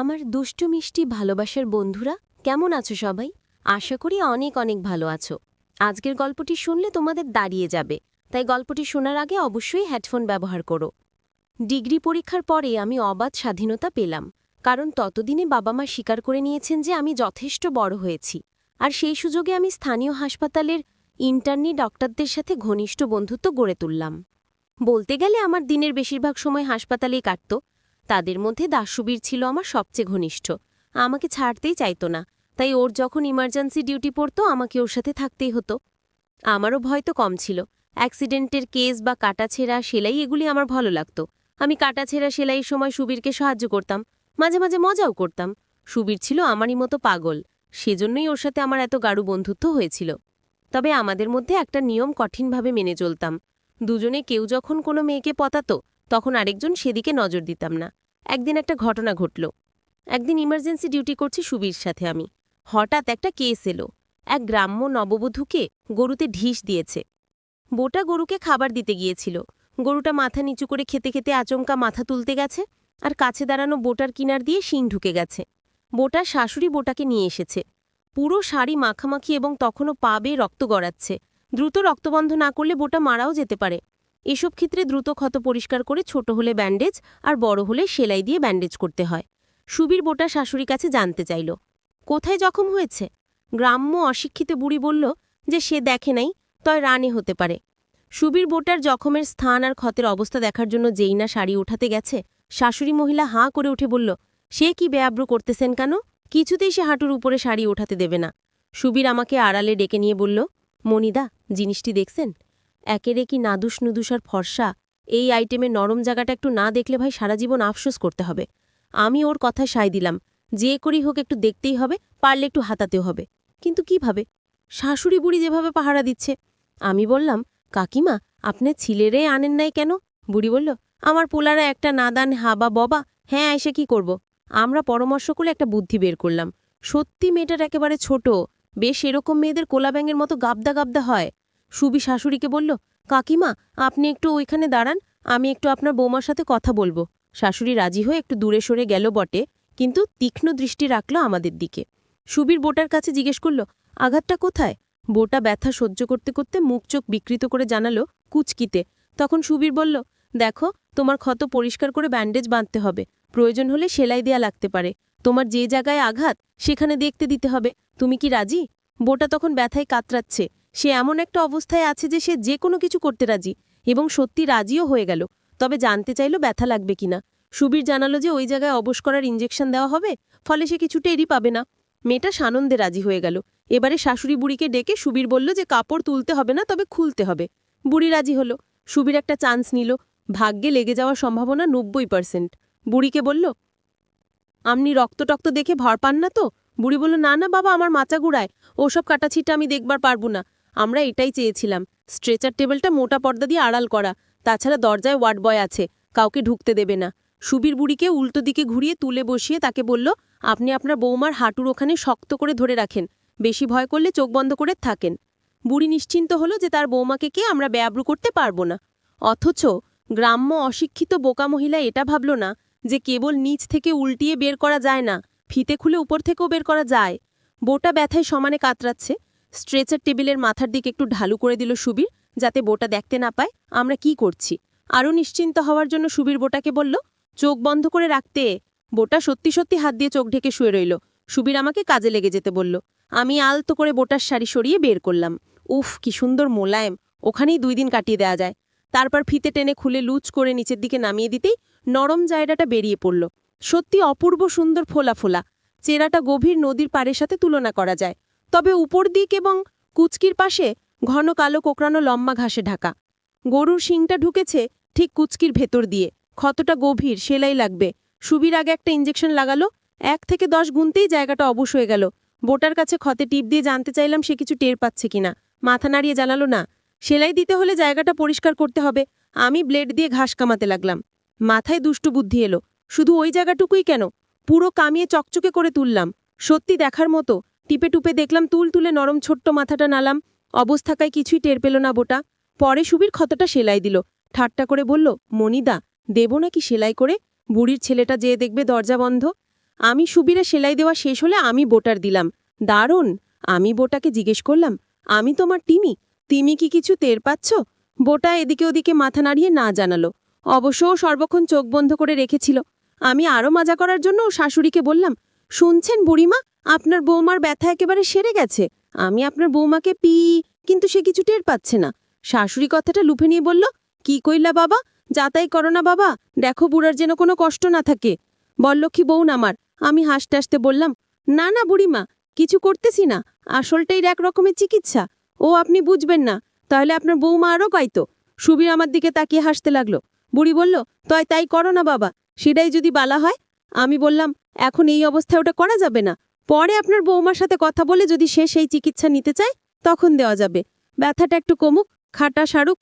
আমার দুষ্টু মিষ্টি ভালোবাসার বন্ধুরা, কেমন আছো সবাই? আশা করি অনেক অনেক ভালো আছো। আজকের গল্পটি শুনলে তোমাদের দাঁড়িয়ে যাবে। তাই গল্পটি শোনার আগে অবশ্যই হেডফোন ব্যবহার করো। ডিগ্রি পরীক্ষার পরে আমি অবাধ স্বাধীনতা পেলাম, কারণ ততদিনে বাবা মা স্বীকার করে নিয়েছেন যে আমি যথেষ্ট বড় হয়েছি। আর সেই সুযোগে আমি স্থানীয় হাসপাতালের ইন্টার্নি ডক্টরদের সাথে ঘনিষ্ঠ বন্ধুত্ব গড়ে তুললাম। বলতে গেলে আমার দিনের বেশিরভাগ সময় হাসপাতালেই কাটত তাদের মধ্যে দাসুবীর ছিল আমার সবচেয়ে ঘনিষ্ঠ। আমাকে ছাড়তেই চাইতো না, তাই ওর যখন ইমার্জেন্সি ডিউটি পড়তো, আমাকে ওর সাথে থাকতেই হতো। আমারও ভয় তো কম ছিল। অ্যাক্সিডেন্টের কেস বা কাটাছেঁড়া সেলাই, এগুলি আমার ভালো লাগতো। আমি কাটাছেঁড়া সেলাইয়ের সময় সুবীরকে সাহায্য করতাম, মাঝে মাঝে মজাও করতাম। সুবীর ছিল আমারই মতো পাগল, সেজন্যই ওর সাথে আমার এত গাঢ় বন্ধুত্ব হয়েছিল। তবে আমাদের মধ্যে একটা নিয়ম কঠিনভাবে মেনে চলতাম। দুজনে কেউ যখন কোনো মেয়েকে পতাতো তখন আরেকজন সেদিকে নজর দিতাম না। একদিন একটা ঘটনা ঘটল। একদিন ইমার্জেন্সি ডিউটি করছি সুবীর সাথে আমি। হঠাৎ একটা কেস এলো। এক গ্রাম্য নববধূকে গরুতে ঢিস দিয়েছে। বোটা গরুকে খাবার দিতে গিয়েছিল। গরুটা মাথা নিচু করে খেতে খেতে আচমকা মাথা তুলতে গেছে আর কাছে দাঁড়ানো বোটার কিনার দিয়ে শিং ঢুকে গেছে। বোটার শাশুড়ি বোটাকে নিয়ে এসেছে। পুরো শাড়ি মাখামাখি এবং তখনও পা বেয়ে রক্ত গড়াচ্ছে। দ্রুত রক্তবন্ধ না করলে বোটা মারাও যেতে পারে। এসব ক্ষেত্রে দ্রুত ক্ষত পরিষ্কার করে ছোট হলে ব্যান্ডেজ আর বড় হলে সেলাই দিয়ে ব্যান্ডেজ করতে হয়। সুবীর বোটা শাশুড়ির কাছে জানতে চাইল, কোথায় জখম হয়েছে? গ্রাম্য অশিক্ষিত বুড়ি বলল, যে সে দেখে নাই, তয় রানে হতে পারে। সুবীর বোটার জখমের স্থান আর ক্ষতের অবস্থা দেখার জন্য যেই না শাড়ি উঠাতে গেছে, শাশুড়ি মহিলা হাঁ করে উঠে বলল, সে কি বেআব্রু করতেছেন কেন? কিছুতেই সে হাঁটুর উপরে শাড়ি ওঠাতে দেবে না। সুবীর আমাকে আড়ালে ডেকে নিয়ে বলল মনিদা জিনিসটি দেখছেন? একেরে কি নাদুস নুদুস আর ফর্সা। এই আইটেমে নরম জায়গাটা একটু না দেখলে ভাই সারা জীবন আফসোস করতে হবে। আমি ওর কথায় সায় দিলাম, যে করেই হোক একটু দেখতেই হবে, পারলে একটু হাতাতেও হবে। কিন্তু কীভাবে শাশুড়ি বুড়ি যেভাবে পাহারা দিচ্ছে। আমি বললাম, কাকিমা, আপনি ছিলেরে আনেন নাই কেন? বুড়ি বলল, আমার পোলারা একটা নাদান, হাবা, ববা হ্যাঁ এসে কি করব? আমরা পরামর্শ করে একটা বুদ্ধি বের করলাম। সত্যি মেয়েটার একেবারে ছোট, বেশ এরকম মেয়েদের কোলা ব্যাঙের মতো গাবদা গাবদা হয়। সুবি শাশুড়িকে বলল, কাকিমা, আপনি একটু ওইখানে দাঁড়ান, আমি একটু আপনার বৌমার সাথে কথা বলব। শাশুড়ি রাজি হয়ে একটু দূরে সরে গেল বটে, কিন্তু তীক্ষ্ণ দৃষ্টি রাখল আমাদের দিকে। সুবীর বোটার কাছে জিজ্ঞেস করল, আঘাতটা কোথায়? বোটা ব্যথা সহ্য করতে করতে মুখ চোখ বিকৃত করে জানালো, কুচকিতে। তখন সুবীর বলল, দেখো, তোমার ক্ষত পরিষ্কার করে ব্যান্ডেজ বাঁধতে হবে। প্রয়োজন হলে সেলাই দেয়া লাগতে পারে। তোমার যে জায়গায় আঘাত, সেখানে দেখতে দিতে হবে। তুমি কি রাজি? বোটা তখন ব্যথায় কাতরাচ্ছে। সে এমন একটা অবস্থায় আছে যে সে যে কোনো কিছু করতে রাজি এবং সত্যি রাজিও হয়ে গেল। তবে জানতে চাইল ব্যথা লাগবে কিনা। সুবীর জানালো যে ওই জায়গায় অবশ করার ইঞ্জেকশন দেওয়া হবে, ফলে সে কিছু টেরই পাবে না। মেয়েটা সানন্দে রাজি হয়ে গেল। এবারে শাশুড়ি বুড়িকে ডেকে সুবীর বলল যে কাপড় তুলতে হবে না, তবে খুলতে হবে। বুড়ি রাজি হলো। সুবীর একটা চান্স নিল। ভাগ্যে লেগে যাওয়ার সম্ভাবনা নব্বই পার্সেন্ট বুড়িকে বলল, আপনি রক্ত টক্ত দেখে ভর পান না তো? বুড়ি বলল, না না বাবা, আমার মাচা গুড়ায় ওসব কাটাছিটা আমি দেখবার পারব না। আমরা এটাই চেয়েছিলাম। স্ট্রেচার টেবিলটা মোটা পর্দা দিয়ে আড়াল করা। তাছাড়া দরজায় ওয়ার্ড বয় আছে। কাউকে ঢুকতে দেবে না। সুবীর বুড়িকে উল্টো দিকে ঘুরিয়ে তুলে বসিয়ে তাকে বলল, আপনি আপনার বৌমার হাঁটুর ওখানে শক্ত করে ধরে রাখেন। বেশি ভয় করলে চোখ বন্ধ করে থাকেন বুড়ি নিশ্চিন্ত হলো যে তার বৌমাকে কে আমরা বেআব্রু করতে পারব না। অথচ গ্রাম্য অশিক্ষিত বোকা মহিলা এটা ভাবল না যে কেবল নিচ থেকে উল্টিয়ে বের করা যায় না, ফিতে খুলে উপর থেকেও বের করা যায়। বোটা ব্যথায় সমানে কাতরাচ্ছে। স্ট্রেচার টেবিলের মাথার দিকে একটু ঢালু করে দিল সুবীর, যাতে বোটা দেখতে না পায়, আমরা কি করছি? আরও নিশ্চিন্ত হওয়ার জন্য সুবীর বোটাকে বলল, চোখ বন্ধ করে রাখতে। বোটা সত্যি সত্যি হাত দিয়ে চোখ ঢেকে শুয়ে রইল। সুবীর আমাকে কাজে লেগে যেতে বলল। আমি আলতো করে বোটার শাড়ি সরিয়ে বের করলাম। উফ, কি সুন্দর মোলায়েম! ওখানেই দুই দিন কাটিয়ে দেওয়া যায়। তারপর ফিতে টেনে খুলে লুচ করে নিচের দিকে নামিয়ে দিতেই নরম জায়গাটা বেরিয়ে পড়ল। সত্যি অপূর্ব সুন্দর ফোলা ফোলা। চেরাটা গভীর নদীর পাড়ের সাথে তুলনা করা যায়। তবে উপর দিক এবং কুচকির পাশে ঘন কালো কোকড়ানো লম্বা ঘাসে ঢাকা। গরুর শিংটা ঢুকেছে ঠিক কুচকির ভেতর দিয়ে। ক্ষতটা গভীর, সেলাই লাগবে। সুবির আগে একটা ইঞ্জেকশন লাগালো। এক থেকে দশ গুনতেই জায়গাটা অবশ হয়ে গেল। বোটার কাছে ক্ষতে টিপ দিয়ে জানতে চাইলাম সে কিছু টের পাচ্ছে কিনা। মাথা নাড়িয়ে জানালো, না, সেলাই দিতে হলে জায়গাটা পরিষ্কার করতে হবে। আমি ব্লেড দিয়ে ঘাস কামাতে লাগলাম। মাথায় দুষ্টু বুদ্ধি এলো। শুধু ওই জায়গাটুকুই কেন? পুরো কামিয়ে চকচকে করে তুললাম। সত্যি দেখার মতো টিপে টুপে দেখলাম তুল তুলে নরম ছোট্ট মাথাটা নালাম। অবস্থাকায় কিছুই টের পেল না বোটা। পরে সুবীর ক্ষতটা সেলাই দিল। ঠাট্টা করে বলল মনিদা দেব নাকি সেলাই করে? বুড়ির ছেলেটা যেয়ে দেখবে দরজা বন্ধ। আমি সুবিরে সেলাই দেওয়া শেষ হলে আমি বোটার দিলাম। দারুণ! আমি বোটাকে জিজ্ঞেস করলাম, আমি তোমার টিমি তিমি কি কিছু টের পাচ্ছ? বোটা এদিকে ওদিকে মাথা নাড়িয়ে না জানালো। অবশ্য সর্বক্ষণ চোখ বন্ধ করে রেখেছিল। আমি আরও মজা করার জন্য ও শাশুড়িকে বললাম, শুনছেন বুড়িমা? আপনার বৌমার ব্যথা একেবারে সেরে গেছে। আমি আপনার বৌমাকে পি কিন্তু সে কিছু টের পাচ্ছে না। শাশুড়ি কথাটা লুফে নিয়ে বলল, কি কইলা বাবা? যাতাই করো না বাবা। দেখো বুড়ার যেন কোনো কষ্ট না থাকে। বল্লক্ষী বউন আমার, আমি হাসতে হাসতে বললাম, না না বুড়িমা, কিছু করতেছি না। আসলটাই এক রকমের চিকিৎসা। ও আপনি বুঝবেন না। তাহলে আপনার বৌমা আরও গাইতো সুবীর আমার দিকে তাকিয়ে হাসতে লাগল। বুড়ি বলল, তয় তাই করো না বাবা। সেটাই যদি বালা হয়? আমি বললাম, এখন এই অবস্থায় ওটা করা যাবে না। পরে আপনার বৌমার সাথে কথা বলে যদি সে সেই চিকিৎসা নিতে চায়, তখন দেওয়া যাবে। ব্যথাটা একটু কমুক, খাটা সারুক।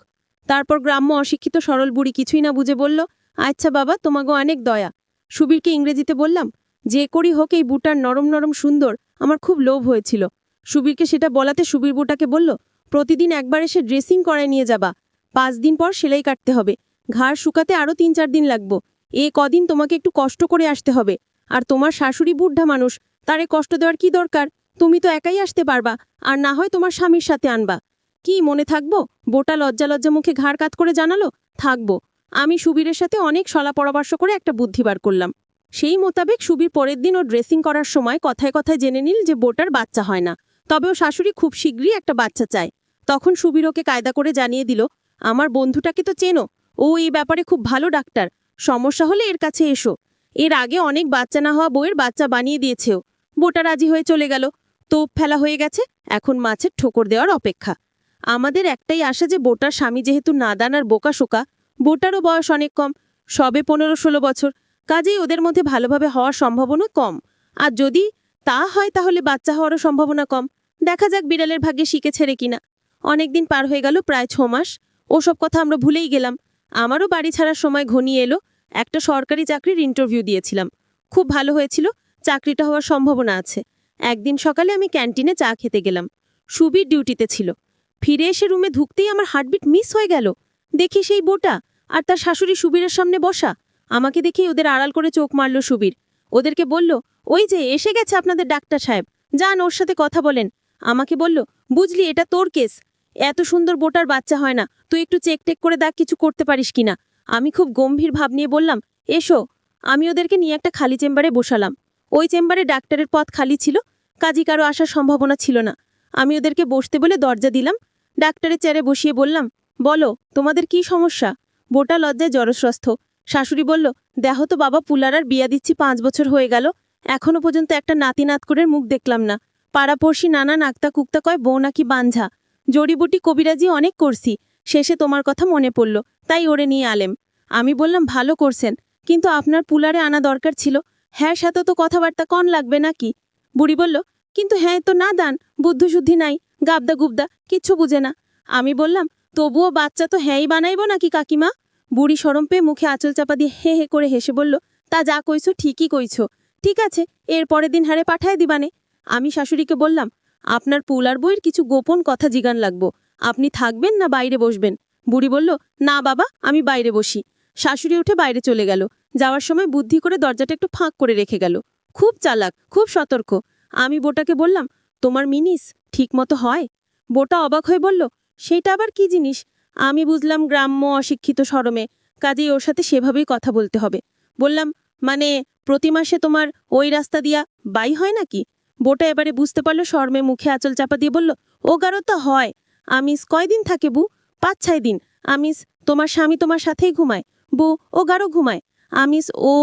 তারপর গ্রাম্য অশিক্ষিত সরল বুড়ি কিছুই না বুঝে বলল আচ্ছা বাবা তোমাগো অনেক দয়া। সুবীরকে ইংরেজিতে বললাম, যে করি হোক এই বুটার নরম নরম সুন্দর, আমার খুব লোভ হয়েছিল। সুবীরকে সেটা বলাতে সুবীর বুটাকে বলল, প্রতিদিন একবার এসে ড্রেসিং করায় নিয়ে যাবা। পাঁচ দিন পর সেলাই কাটতে হবে। ঘাড় শুকাতে আরও তিন চার দিন লাগবো। এ কদিন তোমাকে একটু কষ্ট করে আসতে হবে। আর তোমার শাশুড়ি বুদ্ধা মানুষ তারে কষ্ট দেওয়ার কি দরকার? তুমি তো একাই আসতে পারবা, আর না হয় তোমার স্বামীর সাথে আনবা। কি মনে থাকব? বোটা লজ্জা লজ্জা মুখে ঘাড় কাত করে জানালো, থাকব। আমি সুবীরের সাথে অনেক সলা পরামর্শ করে একটা বুদ্ধি বার করলাম। সেই মোতাবেক সুবীর পরের দিন ও ড্রেসিং করার সময় কথায় কথায় জেনে নিল যে বোটার বাচ্চা হয় না। তবে ও শাশুড়ি খুব শীঘ্রই একটা বাচ্চা চায়। তখন সুবীর ওকে কায়দা করে জানিয়ে দিল, আমার বন্ধুটাকে তো চেনো, ও এই ব্যাপারে খুব ভালো ডাক্তার। সমস্যা হলে এর কাছে এসো। এর আগে অনেক বাচ্চা না হওয়া বইয়ের বাচ্চা বানিয়ে দিয়েছেও বোটা রাজি হয়ে চলে গেল। তোপ ফেলা হয়ে গেছে, এখন মাছের ঠোকর দেওয়ার অপেক্ষা। আমাদের একটাই আশা যে বোটার স্বামী যেহেতু নাদান আর বোকা শোকা, বোটারও বয়স অনেক কম, সবে পনেরো ষোলো বছর, কাজেই ওদের মধ্যে ভালোভাবে হওয়ার সম্ভাবনা কম। আর যদি তা হয় তাহলে বাচ্চা হওয়ারও সম্ভাবনা কম। দেখা যাক বিড়ালের ভাগ্যে শিখে ছেড়ে কিনা। অনেকদিন পার হয়ে গেল, প্রায় ছ মাস। ওসব কথা আমরা ভুলেই গেলাম। আমারও বাড়ি ছাড়ার সময় ঘনিয়ে এলো, একটা সরকারি চাকরির ইন্টারভিউ দিয়েছিলাম। খুব ভালো হয়েছিল চাকরিটা হওয়ার সম্ভাবনা আছে। একদিন সকালে আমি ক্যান্টিনে চা খেতে গেলাম। সুবীর ডিউটিতে ছিল। ফিরে এসে রুমে ঢুকতেই আমার হার্টবিট মিস হয়ে গেল। দেখি সেই বোটা আর তার শাশুড়ি সুবীরের সামনে বসা। আমাকে দেখেই ওদের আড়াল করে চোখ মারল সুবীর। ওদেরকে বলল, ওই যে, এসে গেছে আপনাদের ডাক্তার সাহেব। যান, ওর সাথে কথা বলেন। আমাকে বলল, বুঝলি, এটা তোর কেস। এত সুন্দর বোটার বাচ্চা হয় না। তুই একটু চেক টেক করে দেখ কিছু করতে পারিস কিনা? আমি খুব গম্ভীর ভাব নিয়ে বললাম, এসো। আমি ওদেরকে নিয়ে একটা খালি চেম্বারে বসালাম। ওই চেম্বারে ডাক্তারের পথ খালি ছিল, কাজী কারও আসার সম্ভাবনা ছিল না। আমি ওদেরকে বসতে বলে দরজা দিলাম, ডাক্তারের চেয়ারে বসিয়ে বললাম, বলো, তোমাদের কি সমস্যা? বোটা লজ্জায় জড়স্রস্থ শাশুড়ি বলল, দেহ তো বাবা পুলারার বিয়া দিচ্ছি পাঁচ বছর হয়ে গেল এখনও পর্যন্ত একটা নাতি নাত করে মুখ দেখলাম না। পাড়াপড়শি নানা নাক্তা কুক্তা কয়, বউ নাকি বাঞ্ঝা। জড়িবুটি কবিরাজি অনেক করছি, শেষে তোমার কথা মনে পড়ল, তাই ওরে নিয়ে আলেম। আমি বললাম, ভালো করছেন, কিন্তু আপনার পুলারে আনা দরকার ছিল হ্যাঁ সাথে তো কথাবার্তা কন লাগবে নাকি? বুড়ি বলল, কিন্তু হ্যাঁ তো না দান, বুদ্ধশুদ্ধি নাই, গাবদা গুবদা, কিচ্ছু বুঝে না। আমি বললাম, তবুও বাচ্চা তো হ্যাঁই বানাইব নাকি কাকিমা? বুড়ি সরম পেয়ে মুখে আঁচল চাপা দিয়ে হে হে করে হেসে বলল, তা যা কইছো ঠিকই কইছো। ঠিক আছে, এর পরের দিন হারে পাঠায় দিবানে। আমি শাশুড়িকে বললাম, আপনার পুলার বইয়ের কিছু গোপন কথা জিগান লাগবো। আপনি থাকবেন না বাইরে বসবেন? বুড়ি বলল, না বাবা, আমি বাইরে বসি। শাশুড়ি উঠে বাইরে চলে গেল। যাওয়ার সময় বুদ্ধি করে দরজাটা একটু ফাঁক করে রেখে গেল। খুব চালাক, খুব সতর্ক। আমি বোটাকে বললাম, তোমার মিনিস ঠিক মতো হয়? বোটা অবাক হয়ে বলল, সেটা আবার কি জিনিস? আমি বুঝলাম গ্রাম্য অশিক্ষিত সরমে, কাজেই ওর সাথে সেভাবেই কথা বলতে হবে। বললাম মানে প্রতি মাসে তোমার ওই রাস্তা দিয়া বাই হয় নাকি? বোটা এবারে বুঝতে পারল শর্মে মুখে আঁচল চাপা দিয়ে বলল, ও গারো তো হয়। আমিস কয়দিন থাকে বু? পাঁচ ছয় দিন। আমিস, তোমার স্বামী তোমার সাথেই ঘুমায়। বু ও গারো ঘুমায়। আমিস ও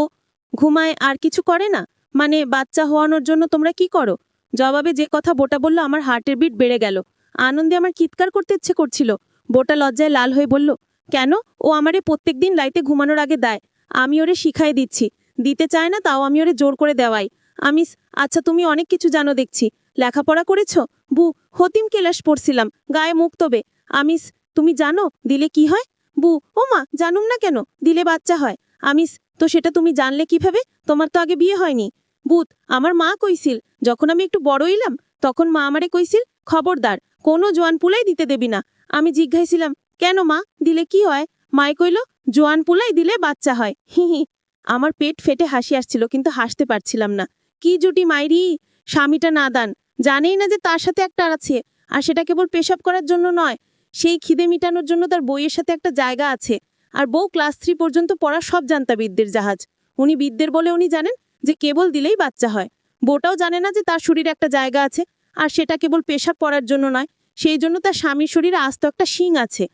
ঘুমায় আর কিছু করে না? মানে বাচ্চা হওয়ানোর জন্য তোমরা কি করো? জবাবে যে কথা বোটা বলল, আমার হার্টের বিট বেড়ে গেল। আনন্দে আমার চিৎকার করতে ইচ্ছে করছিল। বোটা লজ্জায় লাল হয়ে বলল, কেন? ও আমারে প্রত্যেকদিন লাইতে ঘুমানোর আগে দেয়। আমি ওরে শিখাই দিচ্ছি। দিতে চায় না তাও আমি ওরে জোর করে দেওয়াই। আমিস আচ্ছা তুমি অনেক কিছু জানো দেখছি। লেখাপড়া করেছ? বু হতিম কেলাস পড়ছিলাম। গায়ে মুখ তবে। আমিস তুমি জানো? দিলে কি হয়? বু, ও মা, জানুম না কেন? দিলে বাচ্চা হয়। আমিস, তো সেটা তুমি জানলে কীভাবে? তোমার তো আগে বিয়ে হয়নি। বুত আমার মা কইছিল, যখন আমি একটু বড় হইলাম, তখন মা আমারে কইছিল, খবরদার, কোনো জোয়ান পুলাই দিতে দেবি না। আমি জিজ্ঞাসিলাম কেন মা? দিলে কি হয়? মায় কইল, জোয়ান পুলাই দিলে বাচ্চা হয়। হি হি। আমার পেট ফেটে হাসি আসছিল, কিন্তু হাসতে পারছিলাম না। কি জুটি মাইরি? স্বামীটা নাদান জানেই না যে তার সাথে একটা আছে। আর সেটা কেবল পেশাব করার জন্য নয় সেই খিদে মিটানোর জন্য তার বইয়ের সাথে একটা জায়গা আছে। আর বউ ক্লাস থ্রি পর্যন্ত পড়া সব জানতা বিদ্যের জাহাজ। উনি বিদ্যের বলে উনি জানেন যে কেবল দিলেই বাচ্চা হয়। বউটাও জানে না যে তার শরীরে একটা জায়গা আছে, আর সেটা কেবল পেশাব করার জন্য নয়, সেই জন্য তার স্বামীর শরীরে আস্ত একটা শিং আছে।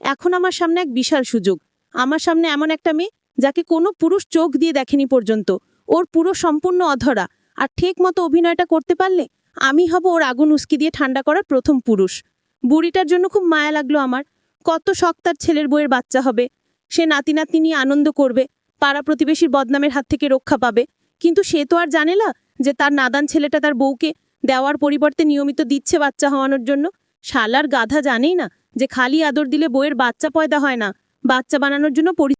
এখন আমার সামনে এক বিশাল সুযোগ। আমার সামনে এমন একটা মেয়ে যাকে কোনো পুরুষ চোখ দিয়ে দেখেনি পর্যন্ত। ওর পুরো সম্পূর্ণ অধরা। আর ঠিক মতো অভিনয়টা করতে পারলে আমি হব ওর আগুন উস্কি দিয়ে ঠান্ডা করার প্রথম পুরুষ। বুড়িটার জন্য খুব মায়া লাগল আমার। কত শখ তার ছেলের বইয়ের বাচ্চা হবে। সে নাতি নাতিনি নিয়ে আনন্দ করবে, পাড়া প্রতিবেশীর বদনামের হাত থেকে রক্ষা পাবে। কিন্তু সে তো আর জানে না যে তার নাদান ছেলেটা তার বউকে দেওয়ার পরিবর্তে নিয়মিত দিচ্ছে বাচ্চা হওয়ানোর জন্য। শালার গাধা জানেই না যে খালি আদর দিলে বইয়ের বাচ্চা পয়দা হয় না। বাচ্চা বানানোর জন্য পরি